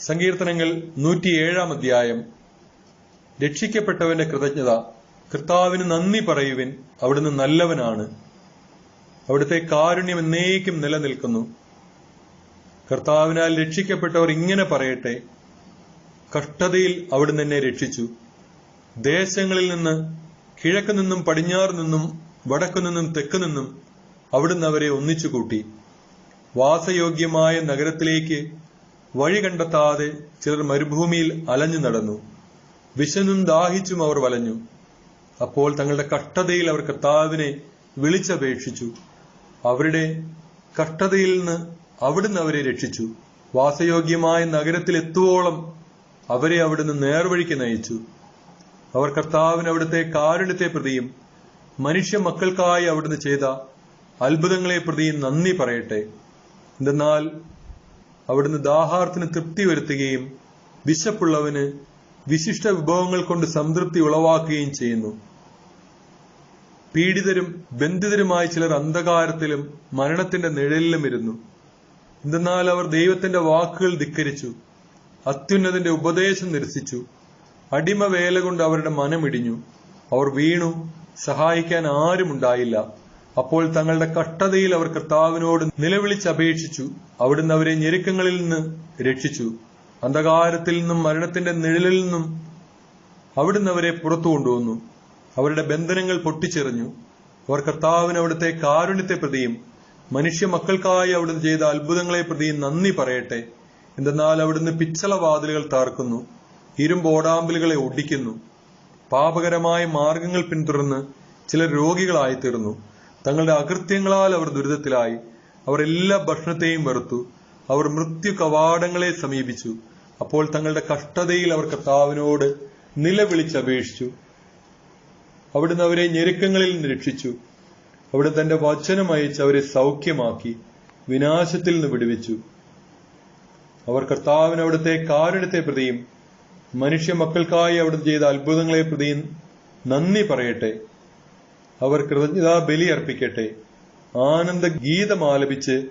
സങ്കീർത്തനങ്ങൾ നൂറ്റിയേഴാം അധ്യായം. രക്ഷിക്കപ്പെട്ടവന്റെ കൃതജ്ഞത കർത്താവിന് നന്ദി പറയുവിൻ അവിടുന്ന് നല്ലവനാണ്. അവിടുത്തെ കാരുണ്യം എന്നേക്കും നിലനിൽക്കുന്നു. കർത്താവിനാൽ രക്ഷിക്കപ്പെട്ടവർ ഇങ്ങനെ പറയട്ടെ കഷ്ടതയിൽ അവിടുന്ന് എന്നെ രക്ഷിച്ചു. ദേശങ്ങളിൽ നിന്ന് കിഴക്ക് നിന്നും പടിഞ്ഞാറ് നിന്നും വടക്കു നിന്നും തെക്ക് നിന്നും അവിടുന്ന് അവരെ ഒന്നിച്ചു കൂട്ടി വാസയോഗ്യമായ നഗരത്തിലേക്ക് വഴി കണ്ടെത്താതെ ചിലർ മരുഭൂമിയിൽ അലഞ്ഞു നടന്നു. വിശനും ദാഹിച്ചും അവർ വലഞ്ഞു. അപ്പോൾ തങ്ങളുടെ കഷ്ടതയിൽ അവർ കർത്താവിനെ വിളിച്ചപേക്ഷിച്ചു. അവരുടെ കഷ്ടതയിൽ നിന്ന് അവിടുന്ന് അവരെ രക്ഷിച്ചു. വാസയോഗ്യമായ നഗരത്തിൽ എത്തുവോളം അവരെ അവിടുന്ന് നേർവഴിക്ക് നയിച്ചു. അവർ കർത്താവിന് അവിടുത്തെ കാരുണ്യത്തെ പ്രതിയും മനുഷ്യ മക്കൾക്കായി അവിടുന്ന് ചെയ്ത അത്ഭുതങ്ങളെ പ്രതിയും നന്ദി പറയട്ടെ. എന്തെന്നാൽ അവിടുന്ന് ദാഹാർത്തിന് തൃപ്തി വരുത്തുകയും വിശപ്പുള്ളവന് വിശിഷ്ട വിഭവങ്ങൾ കൊണ്ട് സംതൃപ്തി ഉളവാക്കുകയും ചെയ്യുന്നു. പീഡിതരും ബന്ധിതരുമായ ചിലർ അന്ധകാരത്തിലും മരണത്തിന്റെ നിഴലിലും ഇരുന്നു. എന്തെന്നാൽ അവർ ദൈവത്തിന്റെ വാക്കുകൾ ധിക്കരിച്ചു അത്യുന്നതിന്റെ ഉപദേശം നിരസിച്ചു. അടിമ വേല കൊണ്ട് അവരുടെ മനമിടിഞ്ഞു. അവർ വീണു സഹായിക്കാൻ ആരുമുണ്ടായില്ല. അപ്പോൾ തങ്ങളുടെ കഷ്ടതയിൽ അവർ കർത്താവിനോട് നിലവിളിച്ചപേക്ഷിച്ചു അവിടുന്ന് അവരെ ഞെരുക്കങ്ങളിൽ നിന്ന് രക്ഷിച്ചു. അന്ധകാരത്തിൽ നിന്നും മരണത്തിന്റെ നിഴലിൽ നിന്നും അവിടുന്ന് അവരെ പുറത്തു കൊണ്ടുവന്നു. അവരുടെ ബന്ധനങ്ങൾ പൊട്ടിച്ചെറിഞ്ഞു. അവർ കർത്താവിന് അവിടുത്തെ കാരുണ്യത്തെ പ്രതിയും മനുഷ്യ മക്കൾക്കായി അവിടുന്ന് ചെയ്ത അത്ഭുതങ്ങളെ പ്രതിയും നന്ദി പറയട്ടെ. എന്തെന്നാൽ അവിടുന്ന് പിച്ചള വാതിലുകൾ താർക്കുന്നു ഇരുമ്പോടാമ്പലുകളെ ഒടിക്കുന്നു. പാപകരമായ മാർഗങ്ങൾ പിന്തുടർന്ന് ചില രോഗികളായി തീർന്നു തങ്ങളുടെ അകൃത്യങ്ങളാൽ അവർ ദുരിതത്തിലായി. അവർ എല്ലാ ഭക്ഷണത്തെയും വെറുത്തു. അവർ മൃത്യു കവാടങ്ങളെ സമീപിച്ചു. അപ്പോൾ തങ്ങളുടെ കഷ്ടതയിൽ അവർ കർത്താവിനോട് നിലവിളിച്ചപേക്ഷിച്ചു. അവിടുന്ന് അവരെ ഞെരുക്കങ്ങളിൽ നിന്ന് രക്ഷിച്ചു. അവിടെ തന്റെ വചനം അയച്ച് അവരെ സൗഖ്യമാക്കി വിനാശത്തിൽ നിന്ന് വിടുവിച്ചു. അവർ കർത്താവിന് അവിടുത്തെ കാരുണ്യത്തെ പ്രതിയും മനുഷ്യ മക്കൾക്കായി അവിടുന്ന് ചെയ്ത അത്ഭുതങ്ങളെ പ്രതിയും നന്ദി പറയട്ടെ. അവർ കൃതജ്ഞതാ ബലി അർപ്പിക്കട്ടെ. ആനന്ദ ഗീതം ആലപിച്ച്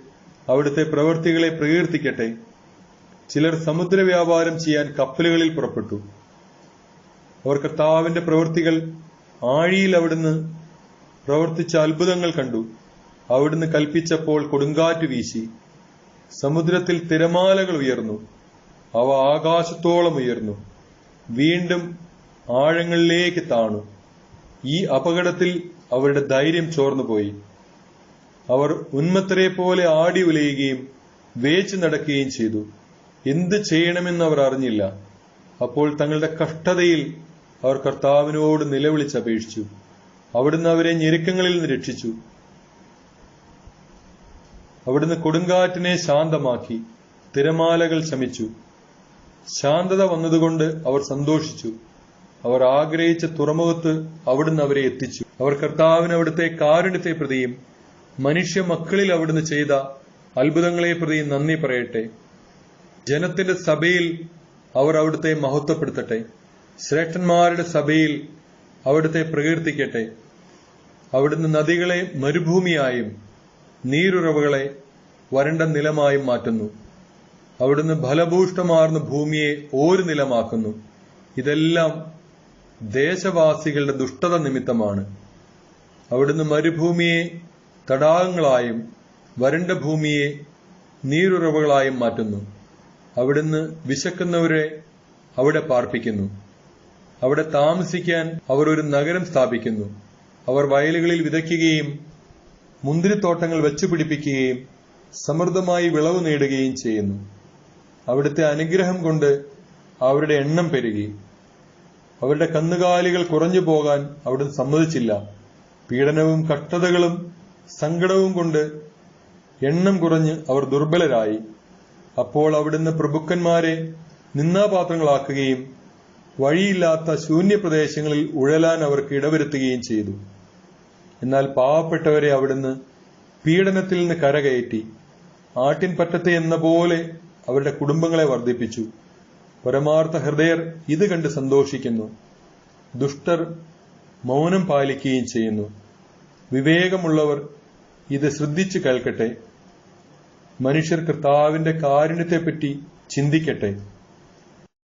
അവിടുത്തെ പ്രവൃത്തികളെ പ്രകീർത്തിക്കട്ടെ. ചിലർ സമുദ്ര വ്യാപാരം ചെയ്യാൻ കപ്പലുകളിൽ പുറപ്പെട്ടു. അവർ കർത്താവിന്റെ പ്രവൃത്തികൾ ആഴിയിൽ അവിടുന്ന് പ്രവർത്തിച്ച അത്ഭുതങ്ങൾ കണ്ടു. അവിടുന്ന് കൽപ്പിച്ചപ്പോൾ കൊടുങ്കാറ്റ് വീശി. സമുദ്രത്തിൽ തിരമാലകൾ ഉയർന്നു. അവ ആകാശത്തോളം ഉയർന്നു. വീണ്ടും ആഴങ്ങളിലേക്ക് താണു. ഈ അപകടത്തിൽ അവരുടെ ധൈര്യം ചോർന്നുപോയി അവർ ഉന്മത്തരെ പോലെ ആടി ഉലയുകയും വേച്ചു നടക്കുകയും ചെയ്തു. എന്ത് ചെയ്യണമെന്ന് അവർ അറിഞ്ഞില്ല. അപ്പോൾ തങ്ങളുടെ കഷ്ടതയിൽ അവർ കർത്താവിനോട് നിലവിളിച്ചപേക്ഷിച്ചു അവിടുന്ന് അവരെ ഞെരുക്കങ്ങളിൽ നിന്ന് രക്ഷിച്ചു. അവിടുന്ന് കൊടുങ്കാറ്റിനെ ശാന്തമാക്കി തിരമാലകൾ ശമിച്ചു. ശാന്തത വന്നതുകൊണ്ട് അവർ സന്തോഷിച്ചു. അവർ ആഗ്രഹിച്ച തുറമുഖത്ത് അവിടുന്ന് അവരെ എത്തിച്ചു. അവർ കർത്താവിന് അവിടുത്തെ കാരുണ്യത്തെ പ്രതിയും മനുഷ്യ മക്കളിൽ അവിടുന്ന് ചെയ്ത അത്ഭുതങ്ങളെ പ്രതിയും നന്ദി പറയട്ടെ. ജനത്തിന്റെ സഭയിൽ അവർ അവിടുത്തെ മഹത്വപ്പെടുത്തട്ടെ. ശ്രേഷ്ഠന്മാരുടെ സഭയിൽ അവിടുത്തെ പ്രകീർത്തിക്കട്ടെ. അവിടുന്ന് നദികളെ മരുഭൂമിയായും നീരുറവുകളെ വരണ്ട നിലമായും മാറ്റുന്നു. അവിടുന്ന് ഫലഭൂഷ്ടമാർന്ന ഭൂമിയെ ഒരു നിലമാക്കുന്നു. ഇതെല്ലാം ദേശവാസികളുടെ ദുഷ്ടത നിമിത്തമാണ്. അവിടുന്ന് മരുഭൂമിയെ തടാകങ്ങളായും വരണ്ട ഭൂമിയെ നീരുറവുകളായും മാറ്റുന്നു. അവിടുന്ന് വിശക്കുന്നവരെ അവിടെ പാർപ്പിക്കുന്നു. അവിടെ താമസിക്കാൻ അവർ ഒരു നഗരം സ്ഥാപിക്കുന്നു. അവർ വയലുകളിൽ വിതയ്ക്കുകയും മുന്തിരിത്തോട്ടങ്ങൾ വെച്ചുപിടിപ്പിക്കുകയും സമൃദ്ധമായി വിളവ് നേടുകയും ചെയ്യുന്നു. അവിടുത്തെ അനുഗ്രഹം കൊണ്ട് അവരുടെ എണ്ണം പെരുകി. അവരുടെ കന്നുകാലികൾ കുറഞ്ഞു പോകാൻ അവിടുന്ന് സമ്മതിച്ചില്ല. പീഡനവും കഷ്ടതകളും സങ്കടവും കൊണ്ട് എണ്ണം കുറഞ്ഞ് അവർ ദുർബലരായി. അപ്പോൾ അവിടുന്ന് പ്രഭുക്കന്മാരെ നിന്നാപാത്രങ്ങളാക്കുകയും വഴിയില്ലാത്ത ശൂന്യപ്രദേശങ്ങളിൽ ഉഴലാൻ അവർക്ക് ഇടവരുത്തുകയും ചെയ്തു. എന്നാൽ പാവപ്പെട്ടവരെ അവിടുന്ന് പീഡനത്തിൽ നിന്ന് കരകയറ്റി ആട്ടിൻപറ്റത്തെ എന്ന പോലെ അവരുടെ കുടുംബങ്ങളെ വർദ്ധിപ്പിച്ചു. പരമാർത്ഥ ഹൃദയർ ഇത് കണ്ട് സന്തോഷിക്കുന്നു. ദുഷ്ടർ മൗനം പാലിക്കുകയും ചെയ്യുന്നു. വിവേകമുള്ളവർ ഇത് ശ്രദ്ധിച്ചു കേൾക്കട്ടെ. മനുഷ്യർ കർത്താവിന്റെ കാരുണ്യത്തെപ്പറ്റി ചിന്തിക്കട്ടെ.